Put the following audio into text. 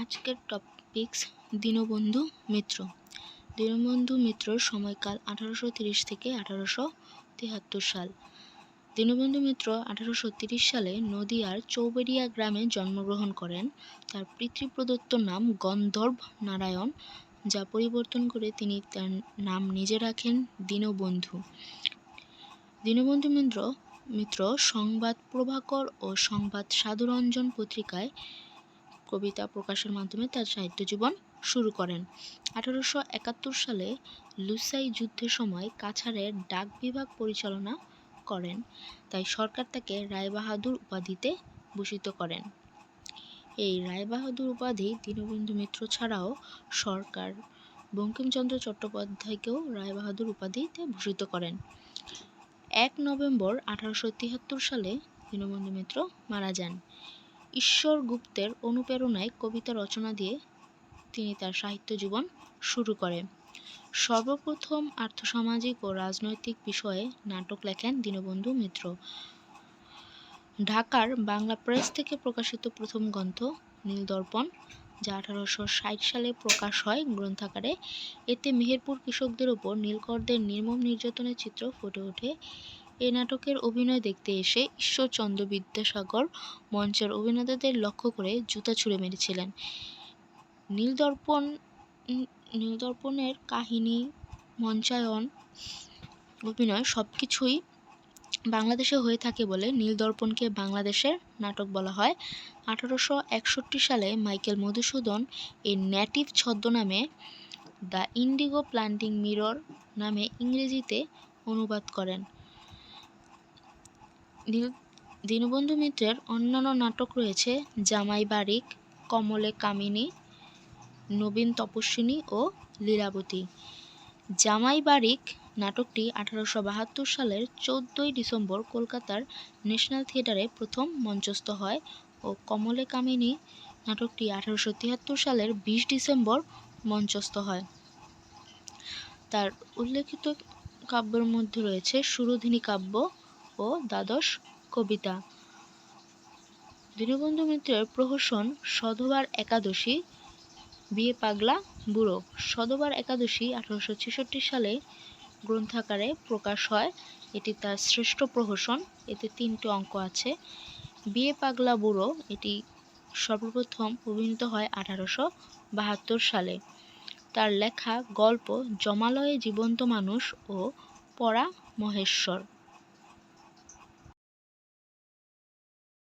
আজকের টপিকস দীনবন্ধু মিত্র। দীনবন্ধু মিত্রর সময়কাল আঠারোশো তিরিশ থেকে আঠারোশো তিয়াত্তর সাল। দীনবন্ধু মিত্র আঠারোশো তিরিশ সালে নদিয়ার চৌবেরিয়া গ্রামে জন্মগ্রহণ করেন। তার পিতৃপ্রদত্ত নাম গন্ধর্ব নারায়ণ, যা পরিবর্তন করে তিনি তার নাম নিজে রাখেন দীনবন্ধু। দীনবন্ধু মিত্র মিত্র সংবাদ প্রভাকর ও সংবাদ সাধুরঞ্জন পত্রিকায় কবিতা প্রকাশের মাধ্যমে তার সাহিত্য জীবন শুরু করেন। আঠারোশো একাত্তর সালে লুসাই যুদ্ধের সময় কাছাড়ের ডাক বিভাগ পরিচালনা করেন, তাই সরকার তাকে রায়বাহাদুর উপাধিতে ভূষিত করেন। এই রায়বাহাদুর উপাধি দীনবন্ধু মিত্র ছাড়াও সরকার বঙ্কিমচন্দ্র চট্টোপাধ্যায়কেও রায়বাহাদুর উপাধিতে ভূষিত করেন। এক নভেম্বর আঠারোশো তিয়াত্তর সালে দীনবন্ধু মিত্র মারা যান। ঈশ্বর গুপ্তের অনুপ্রেরণায় কবিতা রচনা দিয়ে তিনি তার সাহিত্য জীবন শুরু করেন। সর্বপ্রথম আর্থসামাজিক ও রাজনৈতিক বিষয়ে নাটক লেখেন দীনবন্ধু মিত্র। ঢাকার বাংলা প্রেস থেকে প্রকাশিত প্রথম গ্রন্থ নীলদর্পণ, যা আঠারোশো ষাট সালে প্রকাশ হয় গ্রন্থাকারে। এতে মেহেরপুর কৃষকদের ওপর নীলকরদের নির্মম নির্যাতনের চিত্র ফুটে ওঠে। এই নাটকের অভিনয় দেখতে এসে ঈশ্বরচন্দ্র বিদ্যাসাগর মঞ্চের অভিনেতাদের লক্ষ্য করে জুতা ছুঁড়ে মেরেছিলেন। নীলদর্পণ নীলদর্পণের কাহিনী, মঞ্চায়ন, অভিনয় সব কিছুই বাংলাদেশে হয়ে থাকে বলে নীলদর্পণকে বাংলাদেশের নাটক বলা হয়। আঠারোশো একষট্টি সালে মাইকেল মধুসূদন এই নেটিভ ছদ্মনামে দ্য ইন্ডিগো প্লান্টিং মিরর নামে ইংরেজিতে অনুবাদ করেন। দীনবন্ধু মিত্রের অন্যান্য নাটক রয়েছে জামাই বারিক, কমলে কামিনী, নবীন তপস্বিনী ও লীলাবতী। জামাই বারিক নাটকটি আঠারোশো বাহাত্তর সালের চোদ্দোই ডিসেম্বর কলকাতার ন্যাশনাল থিয়েটারে প্রথম মঞ্চস্থ হয় ও কমলে কামিনী নাটকটি আঠারোশো তিয়াত্তর সালের বিশ ডিসেম্বর মঞ্চস্থ হয়। তার উল্লেখিত কাব্যের মধ্যে রয়েছে সুরধিনী কাব্য ও দ্বাদশ কবিতা। দীনবন্ধু মিত্রের প্রহসন সধবার একাদশী, বিয়ে পাগলা বুড়ো। সধবার একাদশী আঠারোশো ছেষট্টি সালে গ্রন্থাকারে প্রকাশ হয়। এটি তার শ্রেষ্ঠ প্রহসন। এতে তিনটি অঙ্ক আছে। বিয়ে পাগলা বুড়ো, এটি সর্বপ্রথম অভিনীত হয় আঠারোশো বাহাত্তর সালে। তার লেখা গল্প, জমালয়ে জীবন্ত মানুষ ও পরা মহেশ্বর।